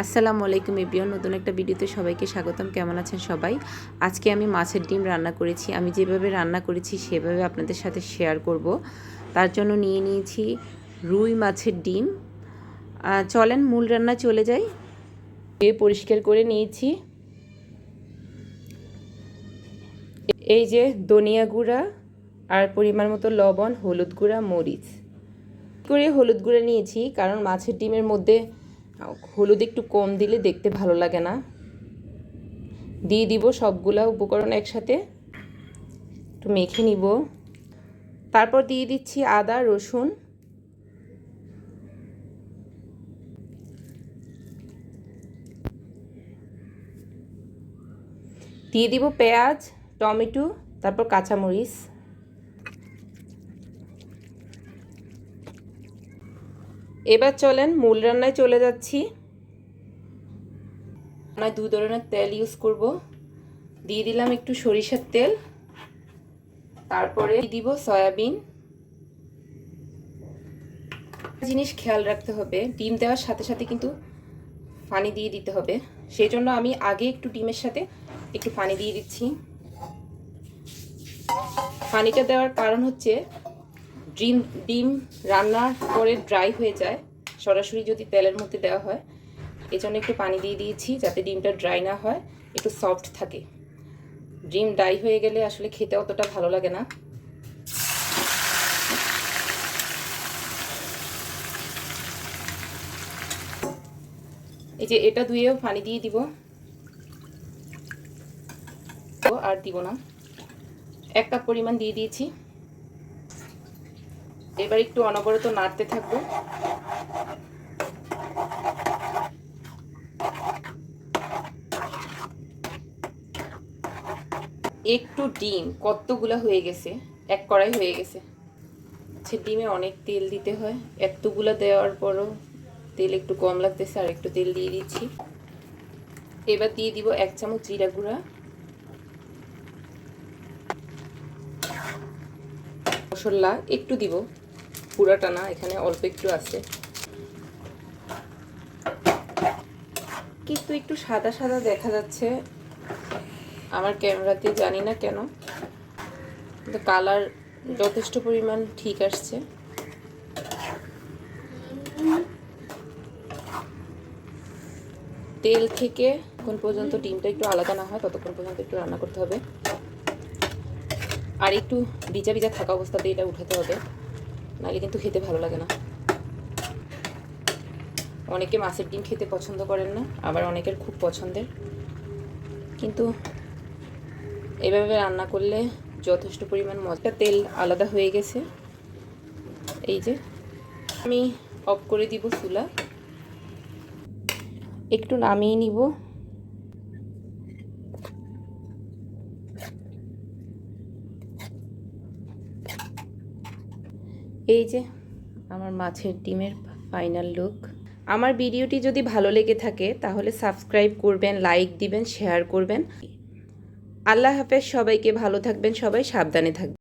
আসসালামু আলাইকুম এবিয়ন নতুন একটা ভিডিওতে সবাইকে স্বাগতম। কেমন আছেন সবাই? আজকে আমি মাছের ডিম রান্না করেছি। আমি যেভাবে রান্না করেছি, সেভাবে আপনাদের সাথে শেয়ার করব। তার জন্য নিয়ে নিয়েছি রুই মাছের ডিম। চলেন মূল রান্না চলে যাই। এ পরিষ্কার করে নিয়েছি। এই যে ধনিয়া গুঁড়া আর পরিমাণ মতো লবণ, হলুদ গুঁড়া, মরিচ। করে হলুদ গুঁড়া নিয়েছি, কারণ মাছের ডিমের মধ্যে হলুদ একটু কম দিলে দেখতে ভালো লাগে না। দিয়ে দিব সবগুলা উপকরণ একসাথে। একটু মেখে নিব। তারপর দিয়ে দিচ্ছি আদা, রসুন। দিয়ে দিব পেঁয়াজ, টমেটো, তারপর কাঁচামরিচ। এবার চলেন মূল রান্নায় চলে যাচ্ছি। আমরা দু ধরনের তেল ইউজ করব। দিয়ে দিলাম একটু সরিষার তেল। তারপরে দিব সয়াবিন। জিনিস খেয়াল রাখতে হবে, ডিম দেওয়ার সাথে সাথে কিন্তু পানি দিয়ে দিতে হবে। সেই জন্য আমি আগে একটু ডিমের সাথে একটু পানি দিয়ে দিচ্ছি। পানিটা দেওয়ার কারণ হচ্ছে ডিম ডিম রান্নার পরে ড্রাই হয়ে যায়। সরাসরি যদি তেলের মধ্যে দেওয়া হয়, এই জন্য একটু পানি দিয়ে দিয়েছি যাতে ডিমটা ড্রাই না হয়, একটু সফট থাকে। ডিম ড্রাই হয়ে গেলে আসলে খেতে অতটা ভালো লাগে না। এই যে এটা ধুয়েও পানি দিয়ে দিব। আর দিব না। এক কাপ পরিমাণ দিয়ে দিয়েছি। এবার একটু অনবরত নাড়তে থাকব। একটু ডিম, কতগুলা হয়ে গেছে? এক কড়াই হয়ে গেছে। সে ডিমে অনেক তেল দিতে হয়। এতগুলা দেওয়ার পরও তেল একটু কম লাগতেছে, আর একটু তেল দিয়ে দিচ্ছি। এবার দিয়ে দিব এক চামচ জিরা গুঁড়া। মশলা একটু দিব। পুরাটা না, এখানে অল্প একটু আছে। কিন্তু একটু সাদা সাদা দেখা যাচ্ছে। আমার ক্যামেরাতে জানি না কেন। কালার যথেষ্ট পরিমাণ ঠিক আসছে। তেল থেকে কোন পর্যন্ত ডিমটা একটু আলাদা না হয়, ততক্ষণ পর্যন্ত একটু রান্না করতে হবে। আর একটু ভিজা ভিজা থাকা অবস্থাতে এটা উঠাতে হবে। নাহলে কিন্তু খেতে ভালো লাগে না। অনেকে মাছের ডিম খেতে পছন্দ করেন না, আবার অনেকের খুব পছন্দের। কিন্তু এভাবে রান্না করলে যথেষ্ট পরিমাণ মজা। তেল আলাদা হয়ে গেছে। এই যে, আমি অফ করে দিব চুলা। একটু নামিয়ে নিব। এই যে আমার মাছের ডিমের ফাইনাল লুক আমার ভিডিওটি যদি ভালো লেগে থাকে, তাহলে সাবস্ক্রাইব করবেন লাইক দিবেন শেয়ার করবেন। আল্লাহ হাফেজ, সবাইকে ভালো থাকবেন, সবাই সাবধানে থাকবেন।